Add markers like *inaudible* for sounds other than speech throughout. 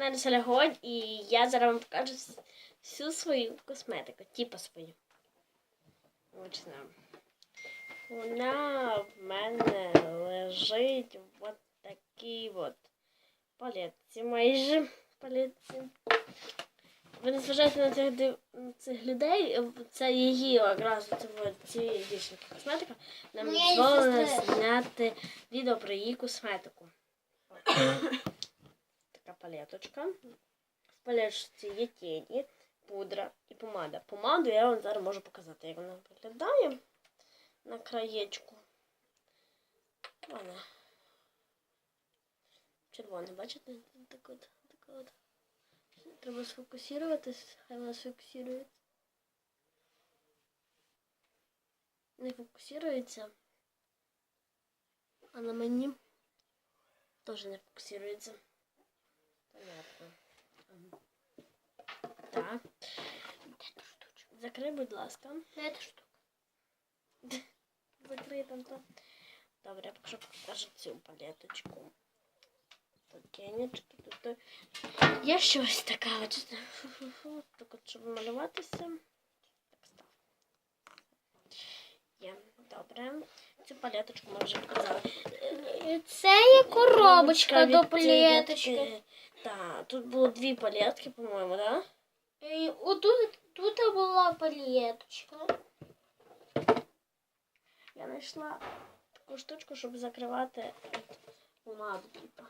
каналі Солягонь і я зараз вам покажу всю свою косметику, типу свою. Почнемо. Вона в мене лежить в от такій от палетці майже палетці. Ви не зважаєте на цих, на цих людей, це її якраз цієї дівчинки косметика. Нам дозволено зняти відео про її косметику. *coughs* Палеточка. В палеточці є тіні, пудра і помада. Помаду я вам зараз можу показати, як вона виглядає на краєчку. Вона. Червоне, бачите? Так от, так от. Треба сфокусуватись, хай вона сфокусується. Не фокусується. А на мені теж не фокусується. Понятно. Ага. Так. Закрий, будь ласка. Эта штука. Закрий там то. Добре, я покажу, покажу цю палеточку. Тут тут. Є щось таке. От, так от, щоб малюватися. Так став. Є, добре. Цю палеточку ми вже показали. Це є коробочка до палеточки. Так, тут було дві палетки, по-моєму, так? Да? І отут тут була палеточка. Я знайшла таку штучку, щоб закривати от помаду, типу.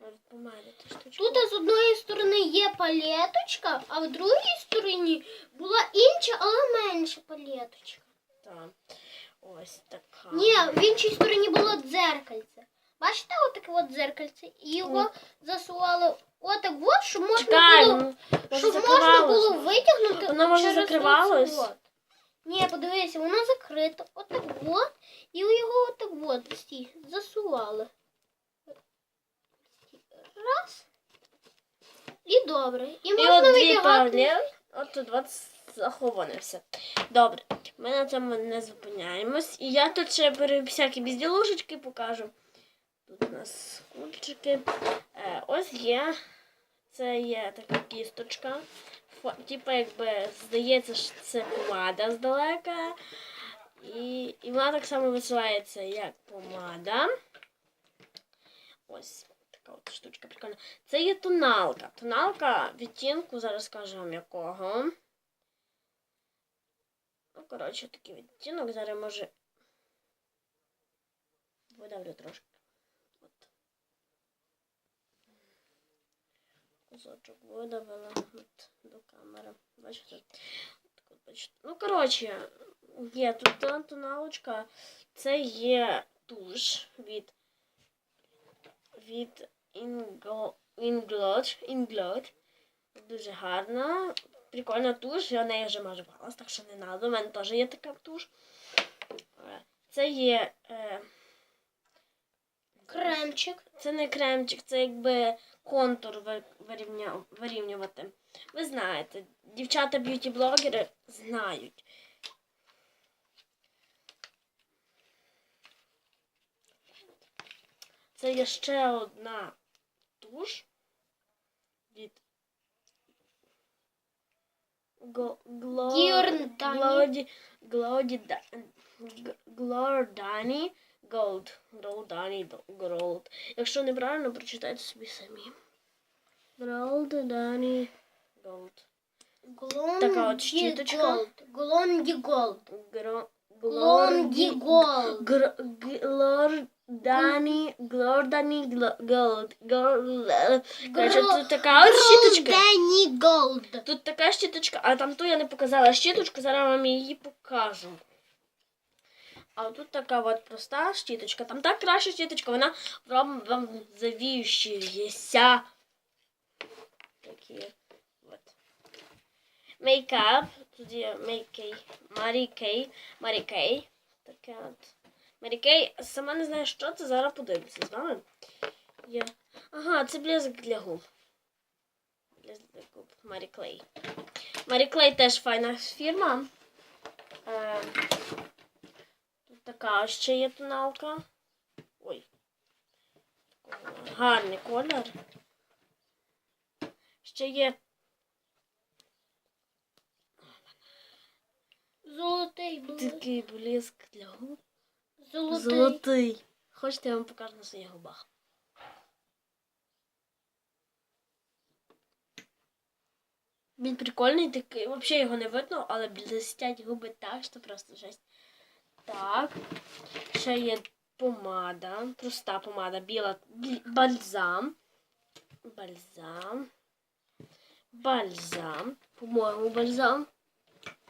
Навіть помаді та штучка. Тут з одної сторони є палеточка, а в другій стороні була інша, але менша палеточка. Так. Ось така. Ні, в іншій стороні було дзеркальце. Бачите, отаке от дзеркальце? І його засували отак от, щоб можна Чекай, було, ну, щоб можна закривалось. було витягнути. Воно, може, через закривалось? оце от. Ні, подивися, воно закрито. Отак от. І його отак от стій, засували. Раз. І добре. І І можна от дві витягати. от тут от заховане все. Добре, ми на цьому не зупиняємось. І я тут ще всякі безділушечки покажу. Нас кульчики. Е, ось є. Це є така кісточка. Типа, якби здається, що це помада здалека. І, і вона так само висувається, як помада. Ось така от штучка прикольна. Це є тоналка. Тоналка відтінку, зараз скажу вам якого. Ну, коротше, такий відтінок. Зараз може. Видавлю трошки. Кусочок видавила от, до камери. Бачите? От, бачите. Ну, коротше, є тут тоналочка. Це є туш від від Inglot. Inglot. Дуже гарна. Прикольна туш, я нею вже майже так що не надо. У мене теж є така туш. Е, Це є. Е, Кремчик. це не кремчик, це якби контур вирівнювати. Ви знаєте, дівчата б'юті-блогери знають. Це є ще одна туш від Глордані Голд. Голдані Голд. Якщо неправильно, прочитайте собі самі. Голдані Голд. Така от щіточка. Глонді Голд. Гро- Глонді Голд. Гр- Глордані Глордані Гло- Голд. Гол- Короче, тут така от щіточка. Глонді Голд. Тут така щіточка, а там ту я не показала щіточку, зараз вам її покажу. А тут така от проста щіточка. Там так краща щіточка, вона вам, завіющується. Такі от. Мейкап. Тут є Мейкей. Марі Кей. Марі Кей. Таке от. Марі Кей. Сама не знаю, що це, зараз подивимося з вами. Є. Ага, це блеск для губ. Блеск для губ. Марі Клей. Теж файна фірма. Е, така ще є тоналка. Ой. Гарний колір. ще є Золотий блиск. такий блиск для губ. Золотий. Золотий. Хочете, я вам покажу на своїх губах. Він прикольний такий. Взагалі його не видно, але блистять губи так, що просто жесть. Так. Ще є помада. Проста помада, біла бальзам. Бальзам. Бальзам. По-моєму, бальзам.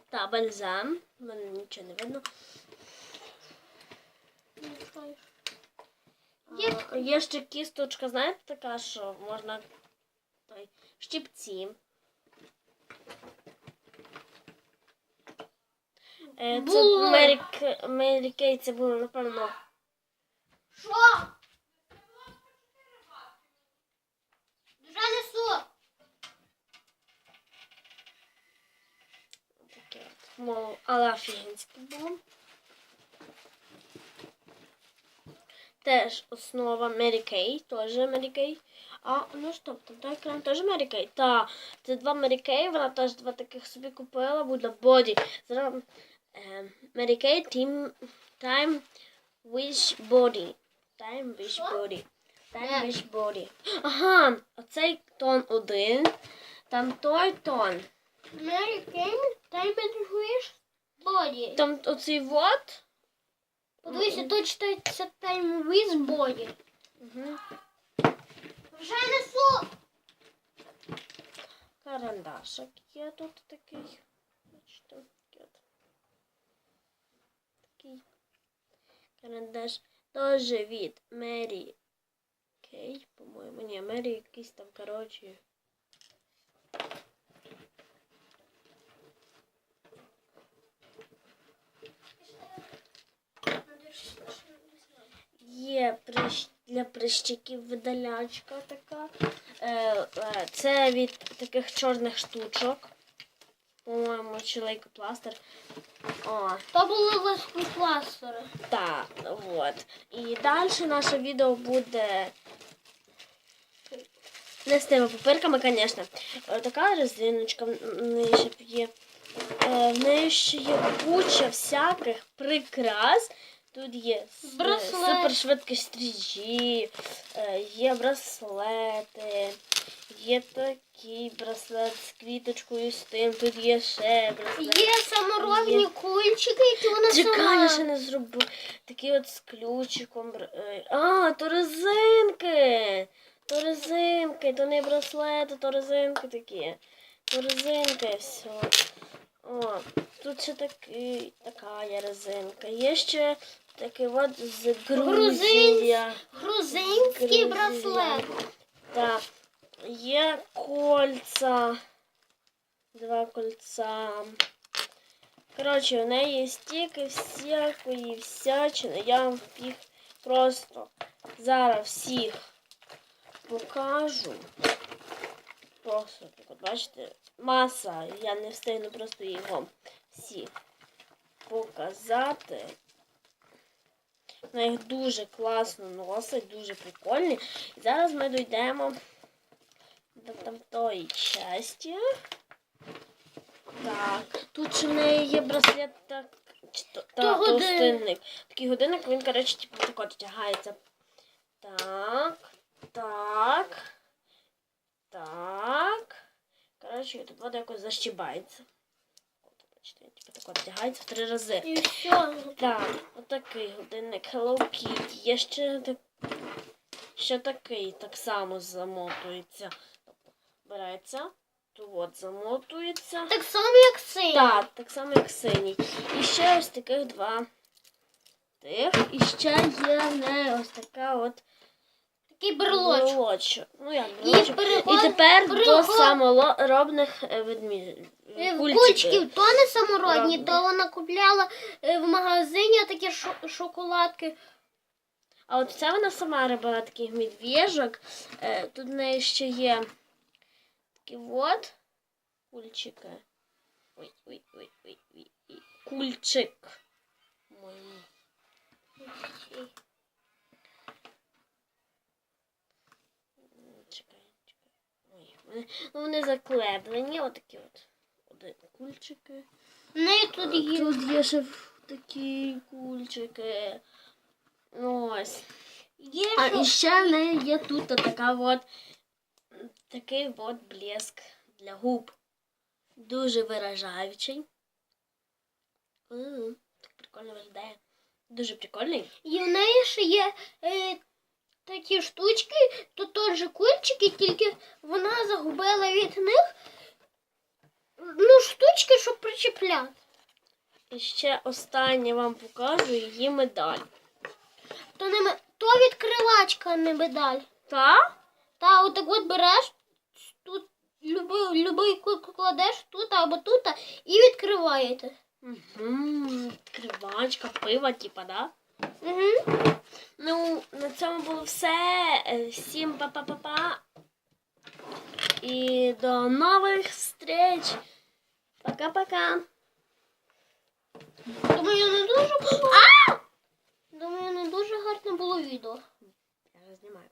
Та, бальзам. У мене нічого не видно. Є А, Є ще кісточка, знаєте, така, що можна той, щипці. Е, Це Було. Мері, К- Мері Кей, це було, напевно, Що? Вже несу. таке от, мов, але офігенське було. Теж основа Мері Кей, теж Мері Кей. А, ну стоп, там той крем теж Мері Кей. Та, це два Мері Кей, вона теж два таких собі купила, буде боді. Зараз Мері Кей, Team, Time Wish Body. Time Wish? Body. Time? Wish Body. Ага, оцей тон один, там той тон. Мері Кейн, таймінг боді. Там оцей вот. Подивися, тут читається Time with Body. Угу. Вже несу. Карандашик є тут такий. Бачите, такий от. Такий карандаш. Теж від Мері Кей, по-моєму. Ні, Мері якийсь там, коротше. Є для прищиків видалячка така. Е, е, це від таких чорних штучок. По-моєму, чи лейкопластир. О, То були лескопластери. так, от. І далі наше відео буде не з тими папирками, звісно. Е, Така резиночка в неї ще є. Е, В неї ще є куча всяких прикрас. Тут є супершвидкі стрічі, е, є браслети, є такий браслет з квіточкою з тим, тут є ще браслет. Є саморобні кульчики, які вона Чекай, я ще не зробив. Такі от з ключиком. е, А, то резинки. То резинки, то не браслети, то резинки такі. То резинки все. О, тут ще такий, така є резинка. Є ще такий от з Грузії. Грузинський браслет. Так. Є кольца. Два кольца. Коротше, в неї є стільки всякої всячини. Я вам їх просто зараз всіх покажу. Просто так от бачите, маса. Я не встигну просто вам всіх показати. Вона їх дуже класно носить, дуже прикольні. І зараз ми дійдемо до тамтої часті. Так, тут ще в неї є браслет так. чи то- Та, То годин- Такий годинник, він, коротше, типу, так от тягається. Так, так, так. Коротше, тут вода якось защибається. От, бачите, типу, так от тягається в три рази. І все. Так, отакий годинник Hello Kitty. Є ще, так, ще такий так само замотується. Береться, то от замотується. Так само, як син. Так, так само як синій. І ще ось таких два тих. І ще є в неї ось така от Такий берлочок. брелочок. Ну як І брелочок. І переход... тепер до саморобних е. Е, кульчиків. То не самородні, Робні. то вона купляла е, в магазині такі шоколадки. А от це вона сама робила таких медвежок. Е, Тут в неї ще є такі от кульчики. Ой, ой, ой, ой, ой, ой. Кульчик. Чекай, чекай. Ой, Вони, ну, вони заклеблені, отакі от. Один кульчики. В неї тут є. Тут є ще такі кульчики. Ну, ось. Є А що- і ще в неї є тут така от, такий от блеск для губ. Дуже виражаючий. М, Так прикольно виглядає. Дуже прикольний. І в неї ще є е, такі штучки, то теж кульчики, тільки вона загубила від них ну, штучки, щоб причепляти. І ще останнє вам покажу її медаль. То не то відкривачка, а не медаль. Та? Та отак от береш любий, любий кладеш тут або тут і відкриваєте. Угу, відкривачка, пива, типа, да? Угу. Ну, на цьому було все. Е, Всім па-па-па-па. І до нових встреч. Пока-пока. Думаю, не дуже було. Думаю, не дуже гарне було відео. Я знімаю.